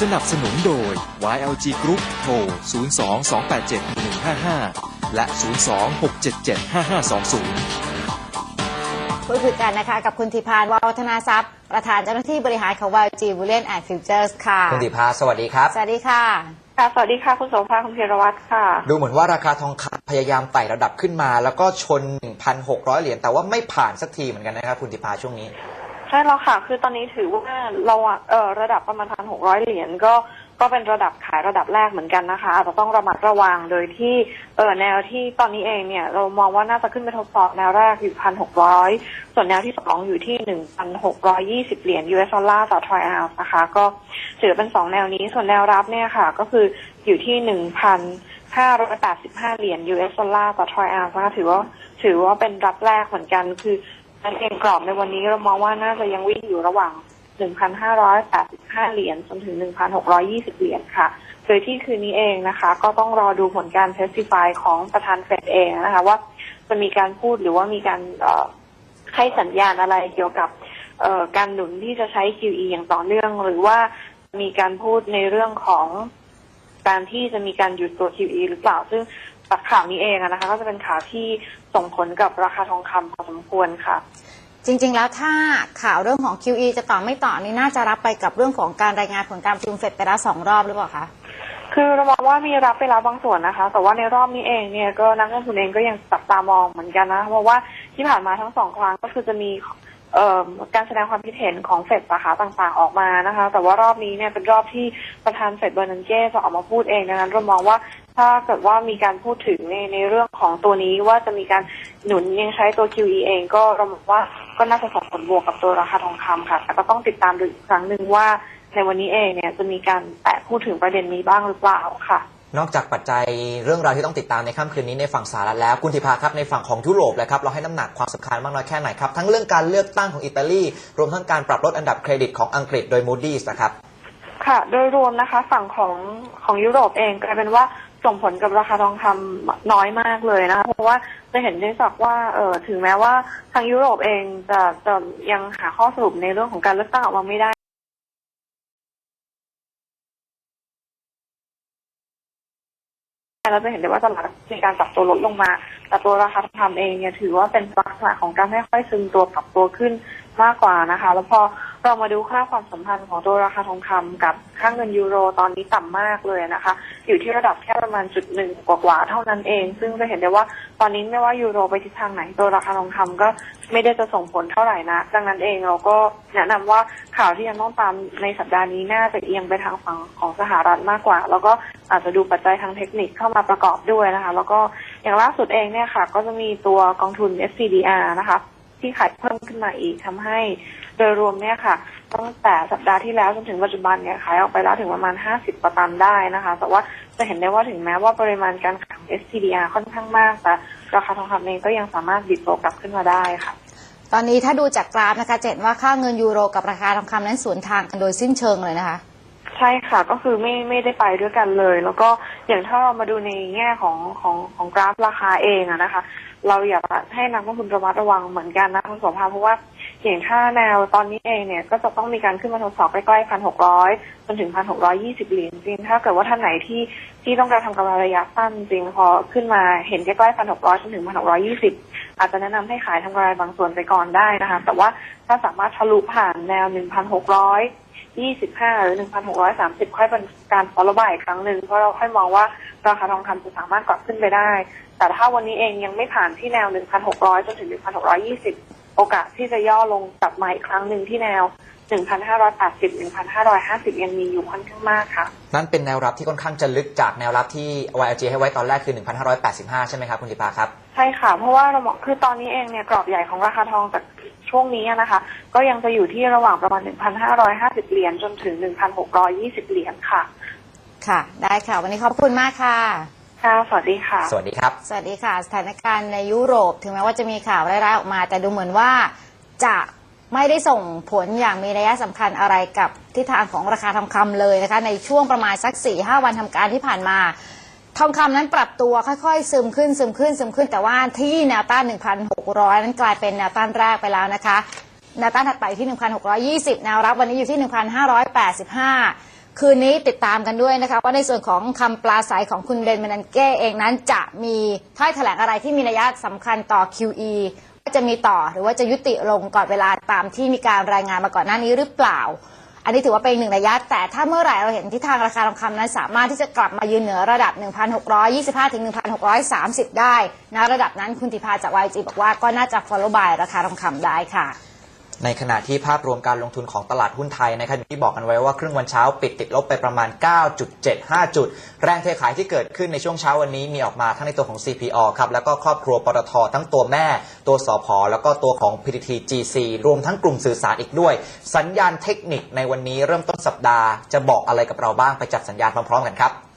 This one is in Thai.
สนับสนุนโดย YLG Group โทร 02-287-1155 และ 02-677-5520พูดคุยกันนะคะกับคุณธิพานวัฒนาทรัพย์ ประธานเจ้าหน้าที่บริหารของ YG b u l l i o n and Futures ค่ะ คุณดิพาสวัสดีครับ สวัสดีค่ะ ค่ะ สวัสดีค่ะ คุณโสภาคุณเพรวัตรค่ะ ดูเหมือนว่าราคาทองคำพยายามไต่ระดับขึ้นมา แล้วก็ชน 1,600 เหรียญแต่ว่าไม่ผ่านสักทีเหมือนกันนะครับคุณดิพาช่วงนี้ ใช่แล้วค่ะ คือตอนนี้ถือว่าเราอะเออระดับประมาณพันหกร้อยเหรียญก็ก็เป็นระดับขายระดับแรกเหมือนกันนะคะอาจจะต้องระมัดระวังโดยที่เออแนวที่ตอนนี้เองเนี่ย เรามองว่าน่าจะขึ้นไปทดสอบแนวแรกอยู่พันหกร้อยส่วนแนวที่สองอยู่ที่หนึ่งพันหกร้อยี่สิบเหรียญ US ดอลลาร์ต่อทรอยออนซ์นะคะ ก็ถือเป็นสองแนวนี้ส่วนแนวรับเนี่ยค่ะ ก็คืออยู่ที่หนึ่งพันห้าร้อยแปดสิบห้าเหรียญ US ดอลลาร์ต่อทรอยออนซ์นะคะถือว่าถือว่าเป็นรับแรกเหมือนกันคือ นั่นเองกรอบในวันนี้เรามองว่าน่าจะยังวิ่งอยู่ระหว่าง 1,585 เหรียญจนถึง 1,620 เหรียญค่ะ โดยที่คืนนี้เองนะคะ ก็ต้องรอดูผลการเทสติฟายของประธานเฟดเองนะคะ ว่าจะมีการพูดหรือว่ามีการให้สัญญาณอะไรเกี่ยวกับการหนุนที่จะใช้ QE อย่างต่อเนื่อง หรือว่ามีการพูดในเรื่องของการที่จะมีการหยุดตัว QE หรือเปล่า ซึ่ง จากข่าวนี้เองอะนะคะ ก็จะเป็นข่าวที่ส่งผลกับราคาทองคำพอสมควรค่ะ จริง ๆ แล้วถ้าข่าวเรื่องของ QE จะต่อไม่ต่อนี่น่าจะรับไปกับเรื่องของการรายงานผลการประชุมเฟดไปแล้วสองรอบหรือเปล่าคะคือเรามองว่ามีรับไปแล้วบางส่วนนะคะ แต่ว่าในรอบนี้เองเนี่ยก็นักลงทุนเองก็ยังจับตามองเหมือนกันนะเพราะว่าที่ผ่านมาทั้งสองครั้งก็คือจะมีเอ่อการแสดงความคิดเห็นของเฟดสาขาต่างๆออกมานะคะ แต่ว่ารอบนี้เนี่ยเป็นรอบที่ประธานเฟดเบอร์นันเก้จะออกมาพูดเองดังนั้นเรามองว่า ถ้าเกิดว่ามีการพูดถึงในในเรื่องของตัวนี้ว่าจะมีการหนุนยังใช้ตัว QE เองก็เรามองว่าก็น่าจะส่งผลบวกกับตัวราคาทองคำค่ะแต่ก็ต้องติดตามดูอีกครั้งหนึ่งว่าในวันนี้เองเนี่ยจะมีการแตะพูดถึงประเด็นนี้บ้างหรือเปล่าค่ะ นอกจากปัจจัยเรื่องราวที่ต้องติดตามในค่ำคืนนี้ในฝั่งสหรัฐแล้วคุณธิพาครับในฝั่งของยุโรปเลยครับเราให้น้ำหนักความสำคัญมากน้อยแค่ไหนครับทั้งเรื่องการเลือกตั้งของอิตาลีรวมทั้งการปรับลดอันดับเครดิตของอังกฤษโดย Moody's นะครับค่ะ โดยรวมนะคะ ฝั่งของของยุโรปเองกลายเป็นว่า ส่งผลกับราคาทองคำน้อยมากเลยนะคะ เพราะว่าจะเห็นได้จากว่าเออถึงแม้ว่าทางยุโรปเองจะจะยังหาข้อสรุปในเรื่องของการเลือกตั้งออกมาไม่ได้เราจะเห็นได้ว่าตลาดมีการปรับตัวลดลงมา แต่ตัวราคาทองคำเองเนี่ยถือว่าเป็นลักษณะของการค่อยๆซึมตัวปรับตัวขึ้นมากกว่านะคะ แล้วพอ เรามาดูค่าความสัมพันธ์ของตัวราคาทองคำกับค่าเงินยูโรตอนนี้ต่ำมากเลยนะคะ อยู่ที่ระดับแค่ประมาณจุดหนึ่งกว่าๆเท่านั้นเอง ซึ่งจะเห็นได้ว่าตอนนี้ไม่ว่ายูโรไปทิศทางไหนตัวราคาทองคำก็ไม่ได้จะส่งผลเท่าไหร่นะ ดังนั้นเองเราก็แนะนำว่าข่าวที่ยังต้องตามในสัปดาห์นี้น่าจะเอียงไปทางฝั่งของสหรัฐมากกว่า แล้วก็อาจจะดูปัจจัยทางเทคนิคเข้ามาประกอบด้วยนะคะ แล้วก็อย่างล่าสุดเองเนี่ยค่ะ ก็จะมีตัวกองทุน SCDR นะคะ ที่ขายเพิ่มขึ้นมาอีกทำให้ โดยรวมเนี่ยค่ะ ตั้งแต่สัปดาห์ที่แล้วจนถึงปัจจุบันเนี่ยขายออกไปแล้วถึงประมาณ 50ประตันได้นะคะ แต่ว่าจะเห็นได้ว่าถึงแม้ว่าปริมาณการขายของ SCDR ค่อนข้างมาก แต่ราคาทองคำเองก็ยังสามารถดิดตัวกลับขึ้นมาได้ค่ะตอนนี้ถ้าดูจากกราฟนะคะเห็นว่าค่าเงินยูโรกับราคาทองคำนั้นสวนทางกันโดยสิ้นเชิงเลยนะคะ ใช่ค่ะก็คือไม่ไม่ได้ไปด้วยกันเลย แล้วก็อย่างถ้าเรามาดูในแง่ของของของกราฟราคาเองอะนะคะ เราอยากให้นักลงทุนระมัดระวังเหมือนกันนะคุณโสภาเพราะว่า อย่างถ้าแนวตอนนี้เองเนี่ยก็จะต้องมีการขึ้นมาทดสอบใกล้ๆพันหกร้อยจนถึงพันหกร้อยี่สิบเหรียญจริง ถ้าเกิดว่าท่านไหนที่ที่ต้องการทำกำไรระยะสั้นจริงพอขึ้นมาเห็นใกล้ๆพันหกร้อยจนถึงพันหกร้อยี่สิบอาจจะแนะนำให้ขายทำกำไรบางส่วนไปก่อนได้นะคะ แต่ว่าถ้าสามารถทะลุผ่านแนวหนึ่งพันหกร้อย25หรือ1,630ค่อยเป็นการ follow by อีกครั้งหนึ่งเพราะเราค่อยมองว่าราคาทองคำจะสามารถกลับขึ้นไปได้ แต่ถ้าวันนี้เองยังไม่ผ่านที่แนว1,600จนถึง1,620 โอกาสที่จะย่อลงกลับมาอีกครั้งหนึ่งที่แนว 1,580 1,550 ยังมีอยู่ค่อนข้างมากค่ะ นั่นเป็นแนวรับที่ค่อนข้างจะลึกจากแนวรับที่ YLG ให้ไว้ตอนแรกคือ 1,585 ใช่ไหมครับ คุณธิพาครับ ใช่ค่ะ เพราะว่าเราบอกคือตอนนี้เองเนี่ยกรอบใหญ่ของราคาทองจากช่วงนี้นะคะ ก็ยังจะอยู่ที่ระหว่างประมาณ 1,550 เหรียญจนถึง 1,620 เหรียญค่ะ ค่ะ ได้ค่ะ วันนี้ขอบคุณมากค่ะ ค่ะ สวัสดีค่ะ สวัสดีครับ สวัสดีค่ะ สถานการณ์ในยุโรป ถึงแม้ว่าจะมีข่าวร้ายๆออกมา แต่ดูเหมือนว่าจะไม่ได้ส่งผลอย่างมีนัยสำคัญอะไรกับทิศทางของราคาทองคำเลยนะคะ ในช่วงประมาณสัก4ี่ห้าวันทำการที่ผ่านมา ทองคำนั้นปรับตัวค่อยๆ ซึมขึ้นซึมขึ้นซึมขึ้น แต่ว่าที่แนวต้าน 1,600 นั้นกลายเป็นแนวต้านแรกไปแล้วนะคะแนวต้านถัดไปที่ 1,620 แนวรับวันนี้อยู่ที่ 1,585 คืนนี้ติดตามกันด้วยนะคะว่าในส่วนของคำปลาใสของคุณเบนเมนันเก้เองนั้นจะมีถ้อยแถลงอะไรที่มีนัยสำคัญต่อ QE ว่าจะมีต่อหรือว่าจะยุติลงก่อนเวลาตามที่มีการรายงานมาก่อนหน้านี้หรือเปล่า อันนี้ถือว่าเป็นอีกหนึ่งระยะ แต่ถ้าเมื่อไหร่เราเห็นทิศทางราคาทองคำนั้นสามารถที่จะกลับมายืนเหนือระดับ 1,625 ถึง 1,630 ได้นะระดับนั้นคุณติพาจาก YG บอกว่าก็น่าจะ follow by ราคาทองคำได้ค่ะ ในขณะที่ภาพรวมการลงทุนของตลาดหุ้นไทยนะครับที่บอกกันไว้ว่าครึ่งวันเช้าปิดติดลบไปประมาณ 9.75 จุด แรงเทขายที่เกิดขึ้นในช่วงเช้าวันนี้มีออกมาทั้งในตัวของ CPO ครับแล้วก็ครอบครัวปตททั้งตัวแม่ ตัวสอพอแล้วก็ตัวของ PTT GC รวมทั้งกลุ่มสื่อสารอีกด้วย สัญญาณเทคนิคในวันนี้เริ่มต้นสัปดาห์จะบอกอะไรกับเราบ้างไปจับสัญญาณพร้อมๆกันครับ